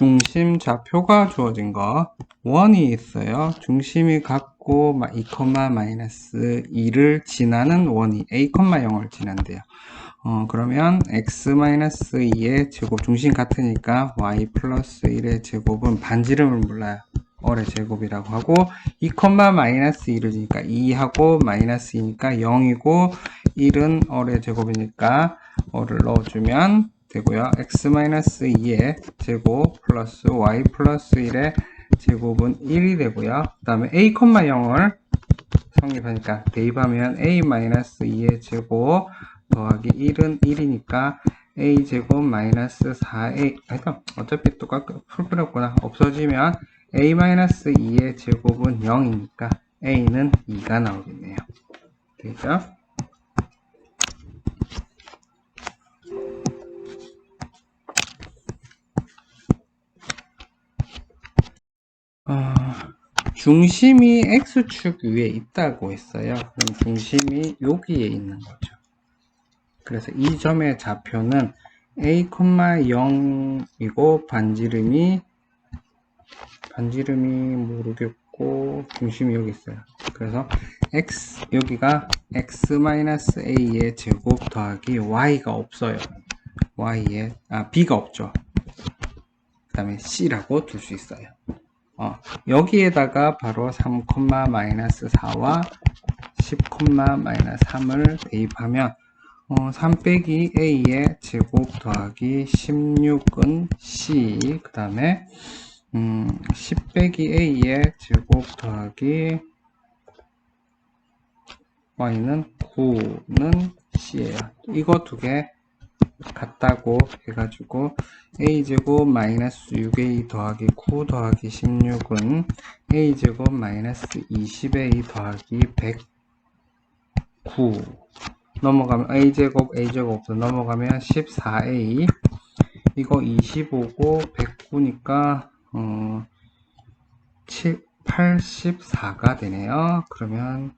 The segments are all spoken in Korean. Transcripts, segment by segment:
중심 좌표가 주어진 거 원이 있어요. 중심이 같고 2, 마이너스 2를 지나는 원이 a, 0을 지난대요. 어, 그러면 x-2의 제곱 중심 같으니까 y 플러스 1의 제곱은 반지름을 몰라요. 어의 제곱이라고 하고 2, 마이너스 2를 지니까 2하고 마이너스 2니까 0이고 1은 어의 제곱이니까 어를 넣어주면 되고요. x-2의 제곱 플러스 y 플러스 1의 제곱은 1이 되고요. 그 다음에 a, 0을 성립하니까 대입하면 a-2의 제곱 더하기 1은 1이니까 a 제곱 마이너스 4a 아니다 어차피 똑같고 풀뿌렸구나 없어지면 a-2의 제곱은 0이니까 a는 2가 나오겠네요. 되죠? 어, 중심이 x축 위에 있다고 했어요. 그럼 중심이 여기에 있는 거죠. 그래서 이 점의 좌표는 a, 0이고 반지름이 반지름이 모르겠고 중심이 여기 있어요. 그래서 x 여기가 x-a의 제곱 더하기 y가 없어요. y에 아 b가 없죠. 그 다음에 c라고 둘 수 있어요. 어, 여기에다가 바로 3, 마이너스 4와 10, 마이너스 3을 대입하면 어, 3 빼기 a의 제곱 더하기 16은 c 그 다음에 음, 10 빼기 a의 제곱 더하기 y는 9는 c예요. 이거 두 개 같다고 해가지고 a제곱 마이너스 6a 더하기 9 더하기 16은 a제곱 마이너스 20a 더하기 109 넘어가면 a제곱 a제곱 없어 넘어가면 14a 이거 25고 109니까 어, 7, 84가 되네요. 그러면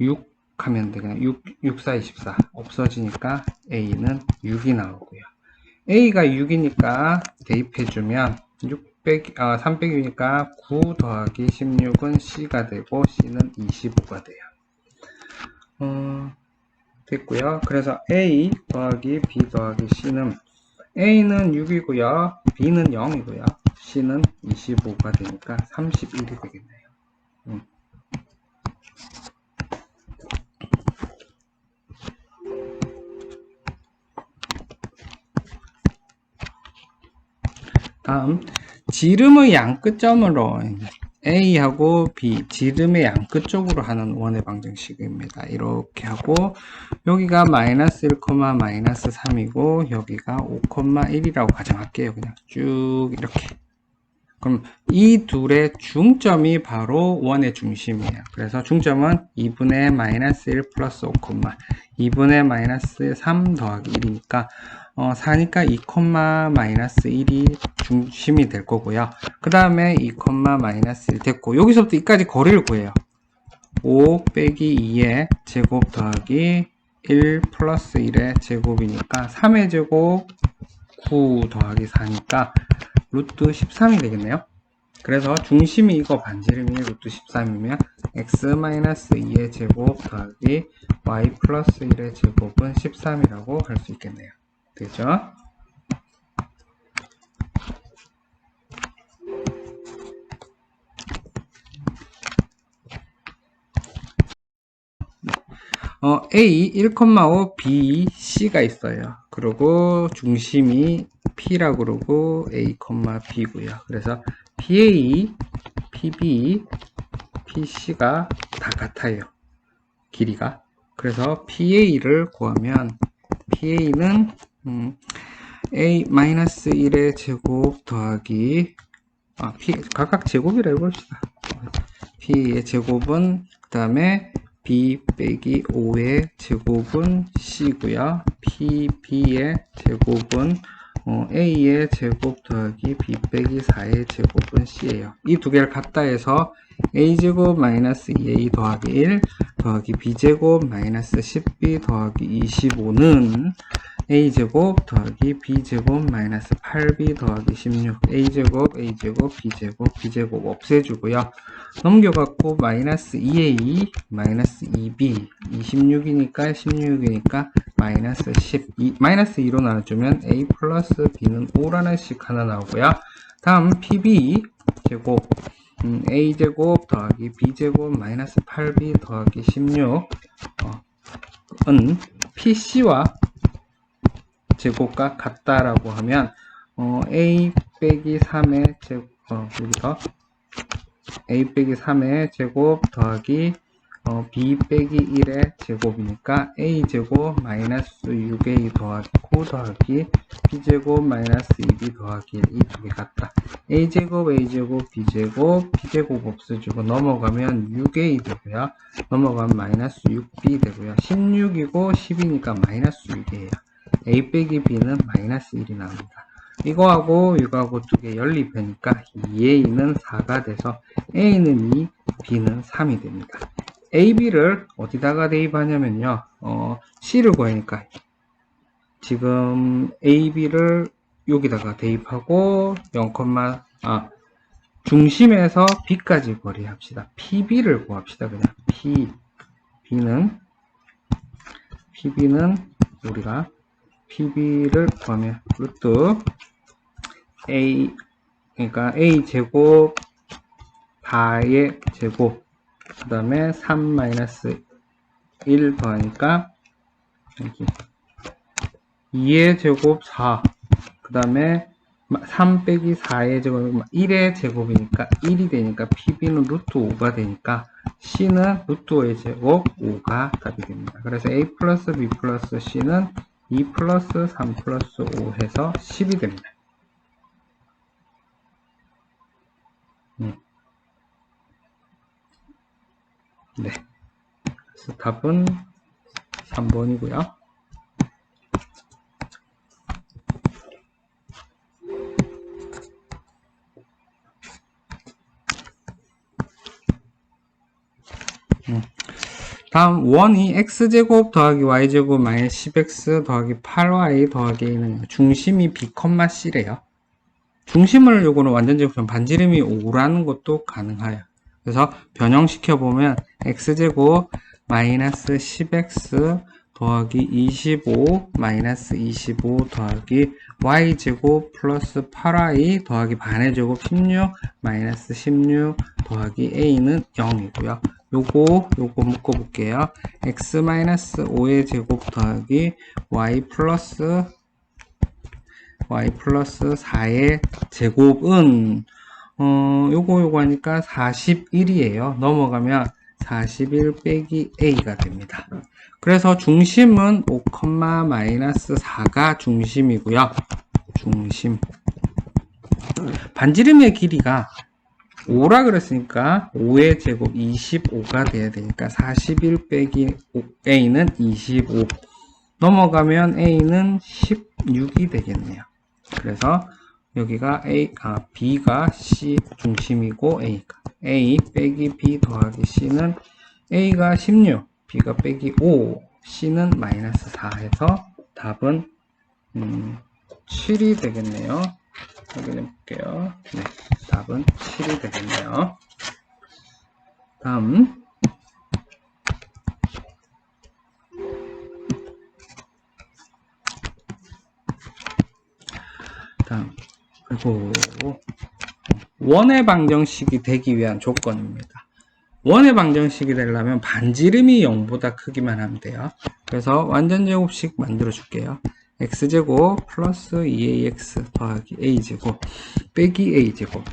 6 하면 되겠네 6, 6, 4, 24 없어지니까 a는 6이 나오고요 a가 6이니까 대입해주면 600, 아, 300이니까 9 더하기 16은 c가 되고 c는 25가 돼요 어, 됐고요. 그래서 A 더하기 B 더하기 C는 A는 6이고요. B는 0이고요. C는 25가 되니까 31이 되겠네요. 다음 지름의 양 끝점으로 A하고 B, 지름의 양 끝쪽으로 하는 원의 방정식입니다. 이렇게 하고 여기가 마이너스 1, 마이너스 3이고 여기가 5, 1이라고 가정할게요. 그냥 쭉 이렇게. 그럼 이 둘의 중점이 바로 원의 중심이에요. 그래서 중점은 2분의 마이너스 1 플러스 5, 2분의 마이너스 3 더하기 1이니까 어, 4니까 2, 마이너스 1이 중심이 될 거고요. 그 다음에 2, 마이너스 1 됐고 여기서부터 이까지 거리를 구해요. 5 빼기 2의 제곱 더하기 1 플러스 1의 제곱이니까 3의 제곱 9 더하기 4니까 루트 13이 되겠네요. 그래서 중심이 이거 반지름이 루트 13이면 x-2의 제곱 더하기 y 플러스 1의 제곱은 13이라고 할 수 있겠네요. 되죠? 어, A 1,5 B C가 있어요. 그리고 중심이 P라고 그러고 A, B고요. 그래서 PA, PB, PC가 다 같아요. 길이가. 그래서 PA를 구하면 PA는 음, A-1의 제곱 더하기 아, P, 각각 제곱이라 해봅시다. P의 제곱은 그 다음에 B 빼기 5의 제곱은 C고요. P, B의 제곱은 어, A의 제곱 더하기 B 빼기 4의 제곱은 C예요. 이 두 개를 갖다 해서 A제곱 마이너스 2A 더하기 1 더하기 B제곱 마이너스 10B 더하기 25는 a제곱 더하기 b제곱 마이너스 8b 더하기 16 a제곱 a제곱 b제곱 b제곱 없애주고요. 넘겨갖고 마이너스 2a 마이너스 2b 26이니까 16이니까 마이너스 10 이, 마이너스 2로 나눠주면 a 플러스 b는 5라는 식 하나 나오고요. 다음 pb 제곱. 음, a제곱 더하기 b제곱 마이너스 8b 더하기 16 어, 은 pc와 제곱과 같다라고 하면 어, a 빼기 3의 제곱 어, 여기서 a 빼기 3의 제곱 더하기 어, b 빼기 1의 제곱이니까 a 제곱 마이너스 6a 더하기 9 더하기 b 제곱 마이너스 2b 더하기 1 이두 개 같다. a 제곱 a 제곱 b 제곱 b 제곱 없어지고 넘어가면 6a 되고요. 넘어가면 마이너스 6b 되고요. 16이고 10이니까 마이너스 6이에요. A 빼기 b는 마이너스 1이 나옵니다. 이거하고 이거하고 두 개 연립하니까 2a는 4가 돼서 a는 2, b는 3이 됩니다. a, b를 어디다가 대입하냐면요. 어, c를 구하니까 지금 a, b를 여기다가 대입하고 0, 아, 중심에서 b까지 거리 합시다. pb를 구합시다. 그냥 p, b는 pb는 우리가 PB를 구하면 루트 A 그러니까 A 제곱 4의 제곱 그 다음에 3 마이너스 1 더하니까 여기 2의 제곱 4 그 다음에 3 빼기 4의 제곱 1의 제곱이니까 1이 되니까 PB는 루트 5가 되니까 C는 루트 5의 제곱 5가 답이 됩니다. 그래서 A 플러스 B 플러스 C는 2 플러스 3 플러스 5 해서 10이 됩니다. 음. 네. 그래서 답은 3번이고요. 다음 원이 x제곱 더하기 y제곱 마이너스 10x 더하기 8y 더하기 는 중심이 b, c래요. 중심을 요거는 완전제곱처럼 반지름이 5라는 것도 가능해요. 그래서 변형시켜 보면 x제곱 마이너스 10x 더하기 25 마이너스 25 더하기 y제곱 플러스 8y 더하기 반의 제곱 16 마이너스 16 더하기 a는 0이고요. 요거 요거 묶어 볼게요. x 마이너스 5의 제곱 더하기 y 플러스 y 플러스 4의 제곱은 어 요거 요거 하니까 41이에요. 넘어가면 41 빼기 a가 됩니다. 그래서 중심은 5, 마이너스 4가 중심이고요. 중심. 반지름의 길이가 5라 그랬으니까 5의 제곱 25가 돼야 되니까 41 빼기 a는 25 넘어가면 a는 16이 되겠네요. 그래서 여기가 a, 아, b가 c 중심이고 a가 a 빼기 b 더하기 c는 a가 16 b가 빼기 5 c는 마이너스 4 해서 답은 음, 7이 되겠네요. 확인해 볼게요. 네, 답은 7이 되겠네요. 다음 다음 그리고 원의 방정식이 되기 위한 조건입니다. 원의 방정식이 되려면 반지름이 0보다 크기만 하면 돼요. 그래서 완전제곱식 만들어 줄게요. X제곱 플러스 2ax 더하기 a제곱 빼기 a제곱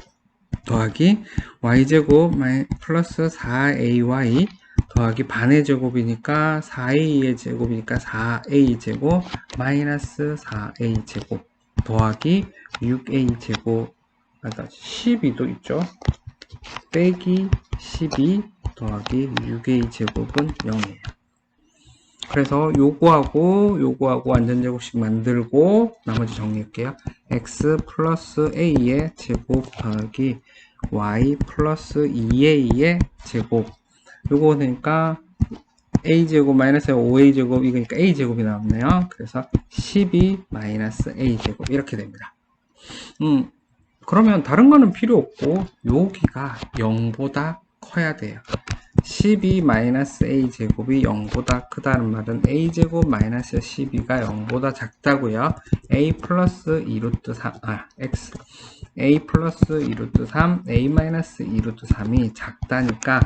더하기 y제곱 플러스 4ay 더하기 반의 제곱이니까 4a의 제곱이니까 4a제곱 마이너스 4a제곱 더하기 6a제곱 아까 12도 있죠? 빼기 12 더하기 6a제곱은 0이에요 그래서 요거하고 요거하고 완전제곱식 만들고 나머지 정리할게요. x 플러스 a의 제곱 더하기 y 플러스 2a의 제곱 요거 되니까 a제곱 마이너스 5a제곱 이거니까 a제곱이 나왔네요. 그래서 12 마이너스 a제곱 이렇게 됩니다. 음, 그러면 다른 거는 필요 없고 여기가 0보다 커야 돼요. 12 마이너스 a 제곱이 0보다 크다는 말은 a 제곱 마이너스 12가 0보다 작다고요. a 플러스 2루트 3, 아, x a 플러스 2루트 3, a 마이너스 2루트 3이 작다니까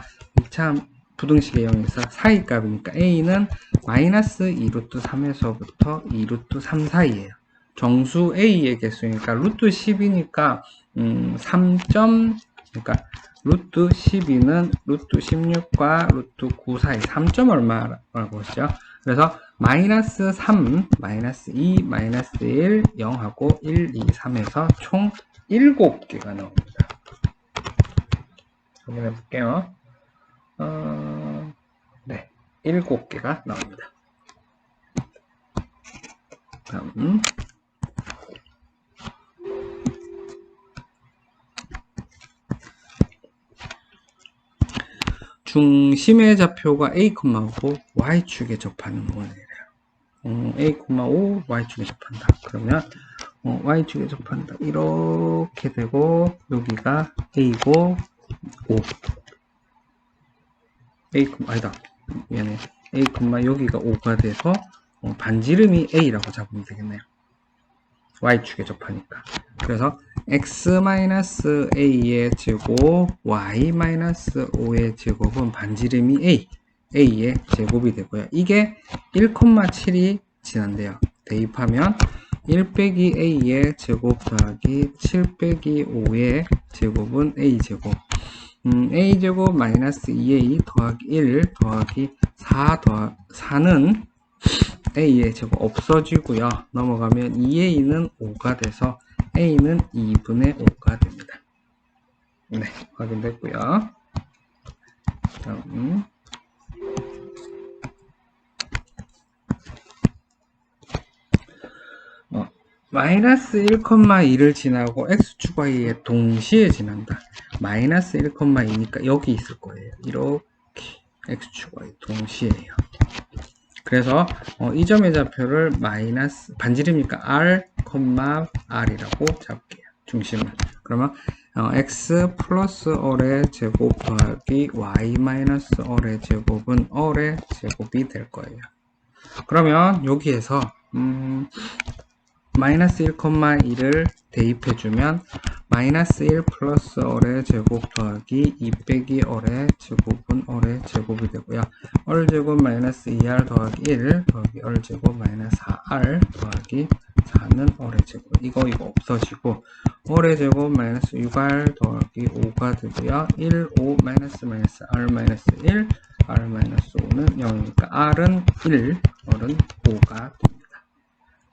참 부등식의 0에서 사이 값이니까 a는 마이너스 2루트 3에서부터 2루트 3 사이에요. 정수 a의 개수니까 루트 10이니까 음, 3. 그러니까 루트 12는 루트 16과 루트 9 사이 3점 얼마라고 했죠? 그래서 마이너스 3, 마이너스 2, 마이너스 1, 0하고 1, 2, 3에서 총 7개가 나옵니다. 확인해 볼게요. 어, 네, 7개가 나옵니다. 다음 중심의 좌표가 a, 5 y축에 접하는 원이래요. 어, a, 5 y축에 접한다. 그러면 어, y축에 접한다. 이렇게 되고 여기가 a고 5 a, 아니다. 미안해. a, 여기가 5가 돼서 어, 반지름이 a라고 잡으면 되겠네요. y축에 접하니까. 그래서 x-a의 제곱 y-5의 제곱은 반지름이 a, a의 제곱이 되고요. 이게 1,7이 지난대요. 대입하면 1 빼기 a의 제곱 더하기 7 빼기 5의 제곱은 a 제곱 음, a 제곱 마이너스 2a 더하기 1 더하기 4 더하 4는 a의 제곱 없어지고요. 넘어가면 2a는 5가 돼서 a는 2분의 5가 됩니다. 네, 확인됐고요. 다음 어, 마이너스 1,2를 지나고 x축 y에 동시에 지난다. 마이너스 1,2니까 여기 있을 거예요. 이렇게 x축 y 동시에요. 그래서 어, 이 점의 좌표를 마이너스 반지름이니까 r, r이라고 잡을게요. 중심을. 그러면 어, x 플러스 얼의 제곱 더하기 y 마이너스 얼의 제곱은 얼의 제곱이 될 거예요. 그러면 여기에서 음, 마이너스 1,2를 대입해주면 마이너스 1 플러스 얼의 제곱 더하기 2 빼기 얼의 제곱은 얼의 제곱이 되고요. 얼 제곱 마이너스 2r 더하기 1 더하기 얼 제곱 마이너스 4r 더하기 4는 얼의 제곱 이거 이거 없어지고 얼의 제곱 마이너스 6r 더하기 5가 되고요. 1, 5 마이너스 마이너스 r 마이너스 1 r 마이너스 5는 0이니까 r은 1, 얼은 5가 됩니다.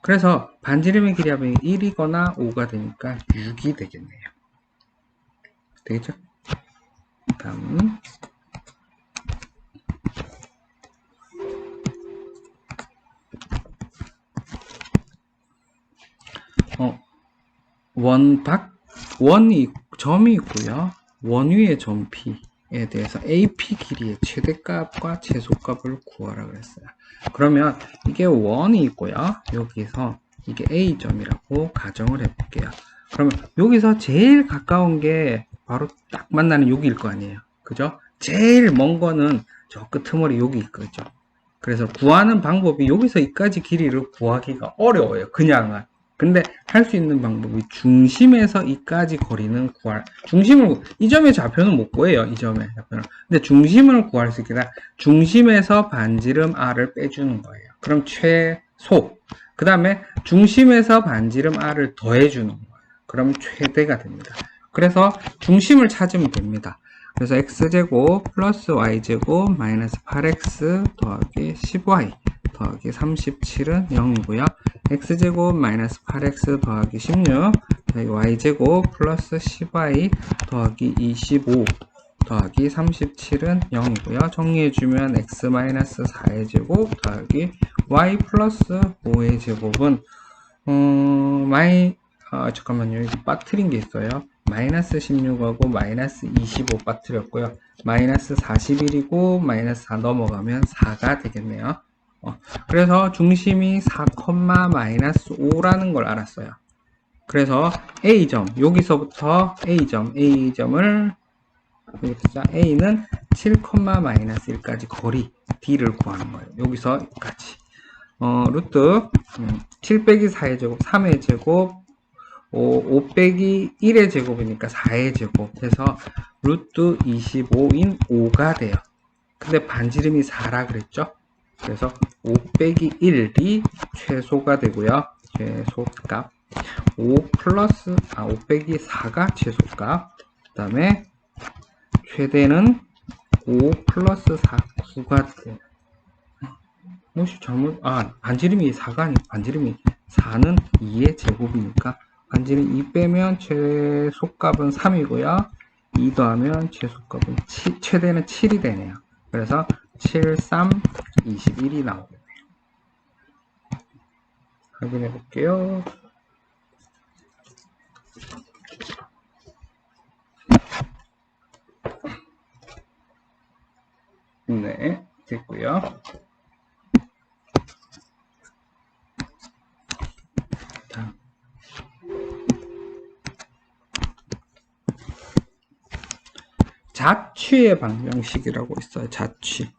그래서 반지름의 길이 합이 1이거나 5가 되니까 6이 되겠네요. 되겠죠? 다음 어, 원박 원이 점이 있고요. 원 위에 점 P 에 대해서 AP 길이의 최대값과 최소값을 구하라 그랬어요. 그러면 이게 원이 있고요. 여기서 이게 A점이라고 가정을 해볼게요. 그러면 여기서 제일 가까운 게 바로 딱 만나는 여기일 거 아니에요. 그죠? 제일 먼 거는 저 끄트머리 여기 있거죠. 그래서 구하는 방법이 여기서 이까지 길이를 구하기가 어려워요. 그냥은. 근데 할 수 있는 방법이 중심에서 이까지 거리는 구할 중심을 이 점의 좌표는 못 구해요 이 점의 좌표는. 근데 중심을 구할 수 있기다. 중심에서 반지름 r을 빼주는 거예요. 그럼 최소. 그 다음에 중심에서 반지름 r을 더해주는 거예요. 그럼 최대가 됩니다. 그래서 중심을 찾으면 됩니다. 그래서 x제곱 플러스 y제곱 마이너스 8x 더하기 10y 더하기 37은 0이고요. X제곱 마이너스 8x 더하기 16 더하기 y제곱 플러스 10y 더하기 25 더하기 37은 0이고요. 정리해주면 x 마이너스 4의 제곱 더하기 y 플러스 5의 제곱은 음, 마이 아, 잠깐만요. 여기 빠트린 게 있어요. 마이너스 16하고 마이너스 25 빠뜨렸고요. 마이너스 41이고 마이너스 4 넘어가면 4가 되겠네요. 어, 그래서 중심이 4, 마이너스 5라는 걸 알았어요. 그래서 A점, 여기서부터 A점, A점을 여기서 A는 7, 마이너스 1까지 거리 D를 구하는 거예요. 여기서 여기까지. 어, 루트 음, 7 빼기 4의 제곱, 3의 제곱, 5, 5 빼기 1의 제곱이니까 4의 제곱 해서 루트 25인 5가 돼요. 근데 반지름이 4라 그랬죠? 그래서 5 빼기 1이 최소가 되고요. 최소값. 5 플러스, 아, 5 빼기 4가 최소값. 그 다음에 최대는 5 플러스 4, 9가 돼요. 혹시 잘못, 아, 반지름이 4가 아니고 반지름이 4는 2의 제곱이니까 반지름 2 빼면 최소값은 3이고요. 2 더하면 최소값은 7, 최대는 7이 되네요. 그래서 7, 3, 21이 나오겠네요. 확인해 볼게요. 네, 됐고요. 자. 자취의 방정식이라고 있어요. 자취.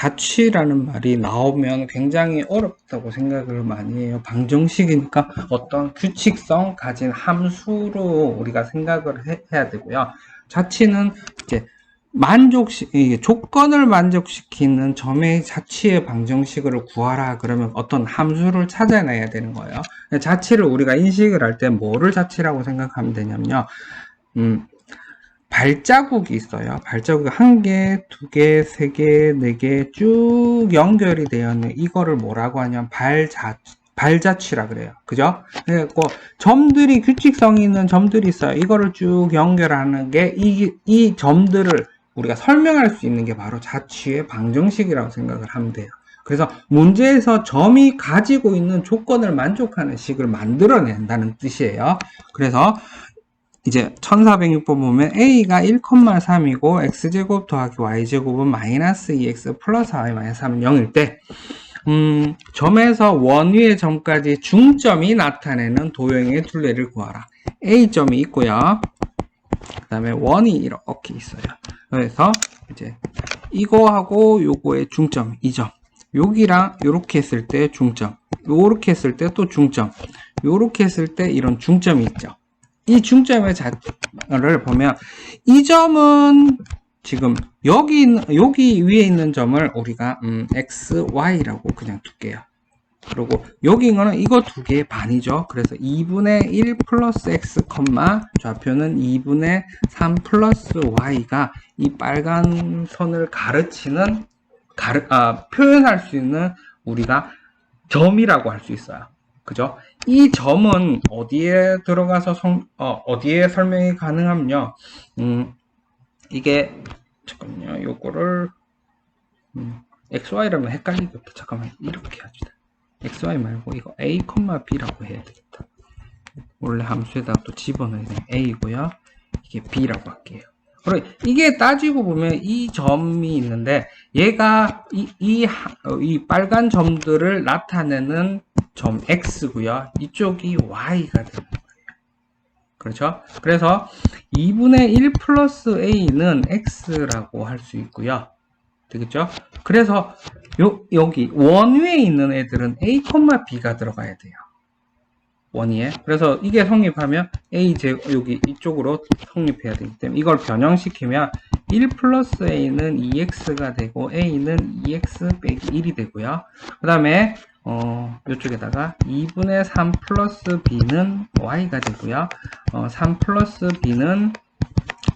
자취라는 말이 나오면 굉장히 어렵다고 생각을 많이 해요. 방정식이니까 어떤 규칙성 가진 함수로 우리가 생각을 해, 야 되고요. 자취는 이제 만족시 조건을 만족시키는 점의 자취의 방정식을 구하라 그러면 어떤 함수를 찾아내야 되는 거예요. 자취를 우리가 인식을 할 때 뭐를 자취라고 생각하면 되냐면요. 음, 발자국이 있어요. 발자국이 한 개, 두 개, 세 개, 네 개 쭉 연결이 되어 있는 이거를 뭐라고 하냐면 발자 발자취라 그래요. 그죠? 그래갖고 점들이 규칙성이 있는 점들이 있어요. 이거를 쭉 연결하는 게이 이 점들을 우리가 설명할 수 있는 게 바로 자취의 방정식이라고 생각을 하면 돼요. 그래서 문제에서 점이 가지고 있는 조건을 만족하는 식을 만들어낸다는 뜻이에요. 그래서 이제 1406번 보면 a가 1,3이고 x제곱 더하기 y제곱은 마이너스 2x 플러스 y 마이너스 3은 0일 때 음, 점에서 원위의 점까지 중점이 나타내는 도형의 둘레를 구하라. a점이 있고요. 그 다음에 원이 이렇게 있어요. 그래서 이제 이거하고 요거의 중점 2점 여기랑 요렇게 했을 때 중점 요렇게 했을 때 또 중점 요렇게 했을 때 이런 중점이 있죠 이 중점의 자를 보면 이 점은 지금 여기 여기 위에 있는 점을 우리가 음, x, y라고 그냥 둘게요 그리고 여기 있는 이거 두 개의 반이죠. 그래서 2분의 1 플러스 x, 좌표는 2분의 3 플러스 y가 이 빨간 선을 가르치는 가르, 아, 표현할 수 있는 우리가 점이라고 할 수 있어요. 그죠? 이 점은 어디에 들어가서 성, 어, 어디에 설명이 가능하면요. 음, 이게 잠깐만요. 요거를 음, XY라면 헷갈리겠다. 잠깐만 이렇게 합시다. xy 말고 이거 a, b라고 해야 되겠다. 원래 함수에다가 또 집어넣어야 돼. a고요. 이게 b라고 할게요. 그리고 이게 따지고 보면 이 점이 있는데 얘가 이, 이, 이 빨간 점들을 나타내는 점 x고요. 이쪽이 y가 되는 거예요. 그렇죠? 그래서 2분의 1 플러스 a는 x라고 할 수 있고요. 되겠죠? 그래서 요, 여기 원위에 있는 애들은 a, b가 들어가야 돼요. 원위에. 그래서 이게 성립하면 a 제 여기 이쪽으로 성립해야 되기 때문에 이걸 변형시키면 1 플러스 a는 2x가 되고 a는 2x 빼기 1이 되고요. 그 다음에 어, 이쪽에다가 2분의 3 플러스 b는 y가 되고요. 어, 3 플러스 b는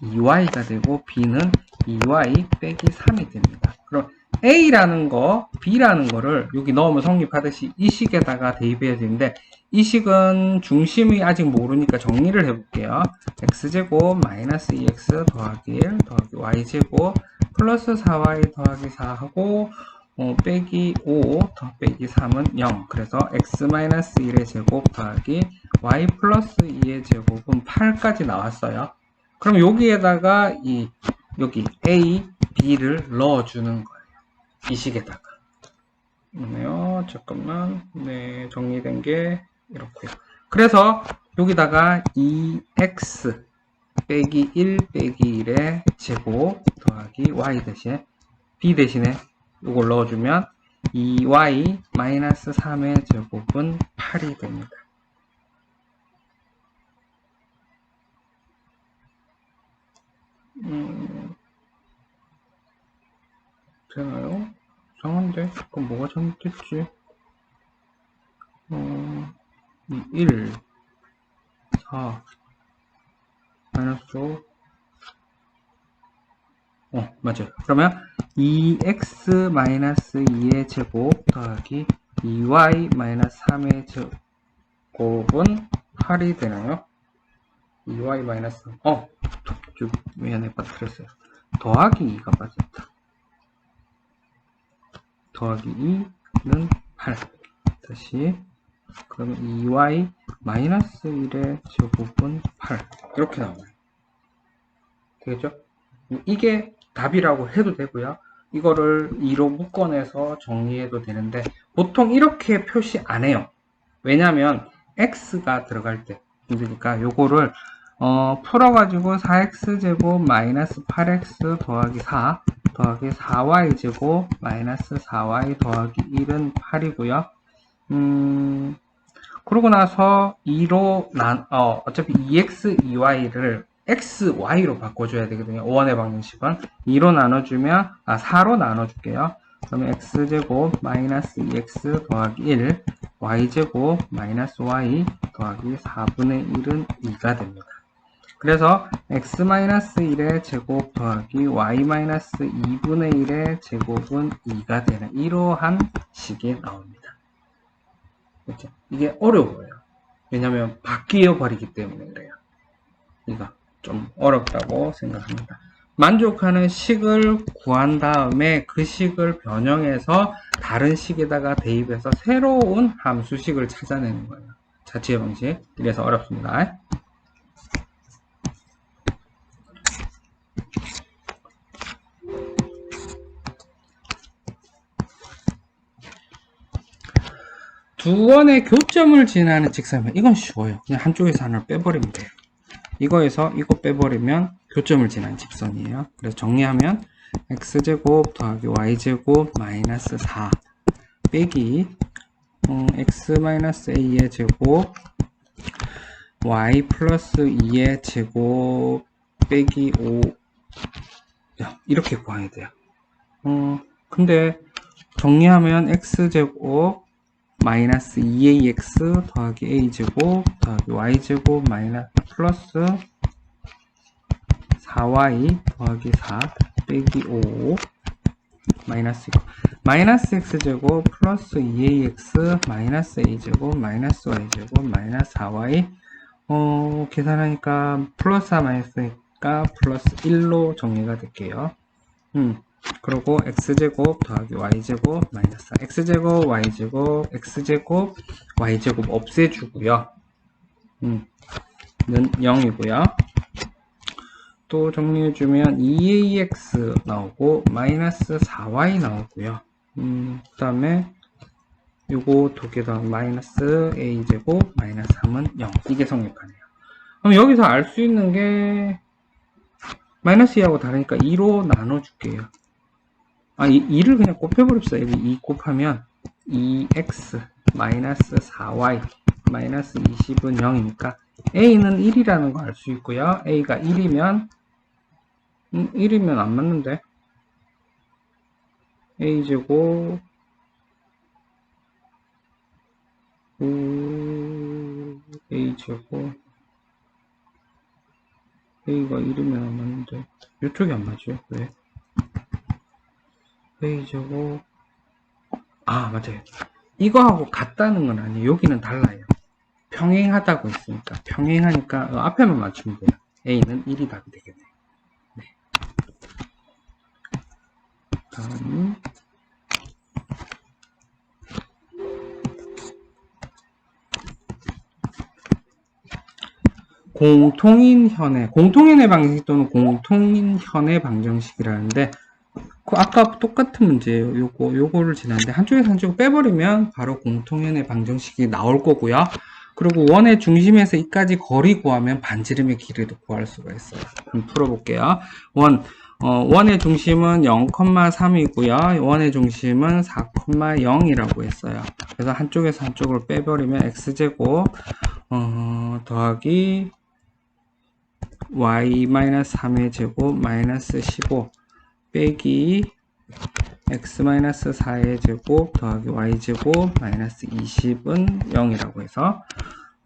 2y가 되고 b는 2y 빼기 3이 됩니다. 그럼 A라는 거, B라는 거를 여기 넣으면 성립하듯이 이 식에다가 대입해야 되는데 이 식은 중심이 아직 모르니까 정리를 해볼게요. x제곱 마이너스 2x 더하기 1 더하기 y제곱 플러스 4y 더하기 4하고 어, 빼기 5 더 빼기 3은 0 그래서 x 마이너스 1의 제곱 더하기 y 플러스 2의 제곱은 8까지 나왔어요. 그럼 여기에다가 이 여기 a, b를 넣어주는 거예요. 이 식에다가. 네요. 잠깐만. 네, 정리된 게 이렇고요. 그래서 여기다가 2x 빼기 1 빼기 1의 제곱 더하기 y 대신 b 대신에 이걸 넣어주면 2y 마이너스 3의 제곱은 8이 됩니다. 음, 되나요? 이상한데? 그럼 뭐가 잘못됐지? 어, 1, 4, 마이너스 5. 어, 맞아요. 그러면 2x 마이너스 2의 제곱 더하기 2y 마이너스 3의 제곱은 8이 되나요? 2y 마이너스, 어, 좀 미안해, 빠뜨렸어요. 더하기 2가 빠졌다. 더하기 2는 8. 다시, 그러면 2y 마이너스 1의 제곱은 8. 이렇게 나와요. 되겠죠? 이게 답이라고 해도 되고요. 이거를 2로 묶어내서 정리해도 되는데 보통 이렇게 표시 안 해요. 왜냐면 x가 들어갈 때 그러니까 요거를 어, 풀어가지고 4x제곱 마이너스 8x 더하기 4 더하기 4y제곱 마이너스 4y 더하기 1은 8이고요. 음, 그러고 나서 2로 난, 어, 어차피 2x, 2y를 x, y로 바꿔줘야 되거든요. 5원의 방정식은 2로 나눠주면 아 4로 나눠줄게요. 그러면 x제곱 마이너스 2x 더하기 1 y제곱 마이너스 y 더하기 4분의 1은 2가 됩니다. 그래서 x 마이너스 1의 제곱 더하기 y 마이너스 2분의 1의 제곱은 2가 되는 이러한 식이 나옵니다. 그렇죠? 이게 어려워요. 왜냐하면 바뀌어 버리기 때문에 그래요. 이거. 좀 어렵다고 생각합니다. 만족하는 식을 구한 다음에 그 식을 변형해서 다른 식에다가 대입해서 새로운 함수식을 찾아내는 거예요. 자취의 방식. 이래서 어렵습니다. 두 원의 교점을 지나는 직선면 이건 쉬워요. 그냥 한쪽에서 하나를 빼버리면 돼요. 이거에서 이거 빼버리면 교점을 지난 직선이에요. 그래서 정리하면 x제곱 더하기 y제곱 마이너스 4 빼기 음, x 마이너스 a의 제곱 y 플러스 2의 제곱 빼기 5 야, 이렇게 구해야 돼요. 어, 근데 정리하면 x제곱 마이너스 2ax 더하기 a제곱 더하기 y제곱 마이너스 플러스 4y 더하기 4 빼기 5 마이너스 이거 마이너스 x제곱 플러스 2ax 마이너스 a제곱 마이너스 y제곱 마이너스 4y 어, 계산하니까 플러스 마이너스니까 플러스 1로 정리가 될게요. 음. 그리고 x제곱 더하기 y제곱 마이너스 4 x제곱 y제곱 x제곱 y제곱 없애주고요. 음, 는 0이고요. 또 정리해주면 2ax 나오고 마이너스 4y 나오고요. 음, 그 다음에 요거 두개더 마이너스 a제곱 마이너스 3은 0 이게 성립하네요. 그럼 여기서 알 수 있는 게 마이너스 2하고 다르니까 2로 나눠줄게요 아, 이, 2를 그냥 곱해버립시다. 여기 2 곱하면 2x 마이너스 4y 마이너스 20은 0이니까 a는 1이라는 거 알 수 있고요. a가 1이면 음, 1이면 안 맞는데 a제곱 오, a제곱 a가 1이면 안 맞는데 이쪽이 안 맞죠? 왜? 페이지고. 아 맞아요. 이거하고 같다는 건 아니에요. 여기는 달라요. 평행하다고 했으니까. 평행하니까 어, 앞에만 맞추면 돼요. A는 1이 답이 되겠네요 네. 다음 공통인 현의, 공통인의 방정식 또는 공통인 현의 방정식이라는데, 그 아까 똑같은 문제예요. 요거, 요거를 지났는데, 한쪽에서 한쪽을 빼버리면 바로 공통현의 방정식이 나올 거고요. 그리고 원의 중심에서 이까지 거리 구하면 반지름의 길이도 구할 수가 있어요. 그럼 풀어볼게요. 원, 어, 원의 중심은 0,3이고요. 원의 중심은 4,0이라고 했어요. 그래서 한쪽에서 한쪽을 빼버리면 x제곱 어, 더하기 y-3의 제곱 마이너스 15 빼기 x-4의 제곱 더하기 y제곱 마이너스 20은 0이라고 해서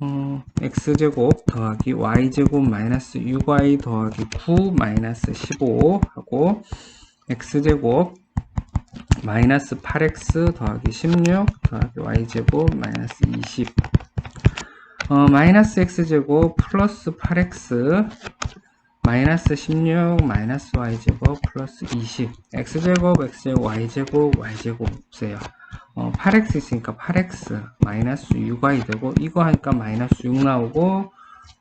어, x제곱 더하기 y제곱 마이너스 6y 더하기 9 마이너스 15 하고 x제곱 마이너스 8x 더하기 16 더하기 y제곱 마이너스 20 어, 마이너스 x제곱 플러스 8x 마이너스 16 마이너스 y제곱 플러스 20 x제곱 x제곱 y제곱 y제곱 없어요. 어, 8x 있으니까 8x 마이너스 6y 되고 이거 하니까 마이너스 6 나오고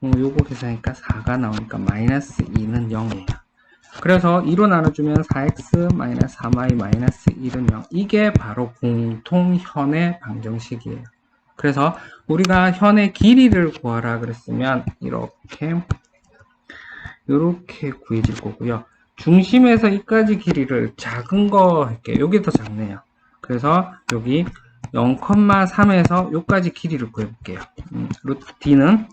어, 요거 계산하니까 4가 나오니까 마이너스 2는 0이에요. 그래서 2로 나눠주면 4x 마이너스 3y 마이너스 1은 0 이게 바로 공통현의 방정식이에요. 그래서 우리가 현의 길이를 구하라 그랬으면 이렇게 이렇게 구해질 거고요. 중심에서 이까지 길이를 작은 거 할게요. 여기 더 작네요. 그래서 여기 0,3에서 여기까지 길이를 구해볼게요. 음, 루트 d는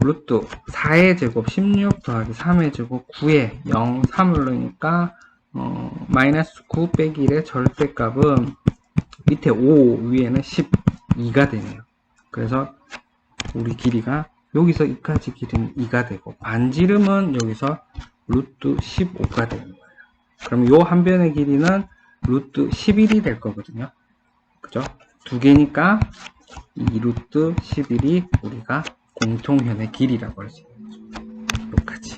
루트 4의 제곱 16 더하기 3의 제곱 9에 0, 3을 넣으니까 어, 마이너스 9 빼기 1의 절대값은 밑에 5 위에는 12가 되네요. 그래서 우리 길이가 여기서 이까지 길이는 2가 되고 반지름은 여기서 루트 15가 되는 거예요. 그럼 요 한 변의 길이는 루트 11이 될 거거든요. 그죠? 두 개니까 이 루트 11이 우리가 공통현의 길이라고 할 수 있는 거죠. 여기까지.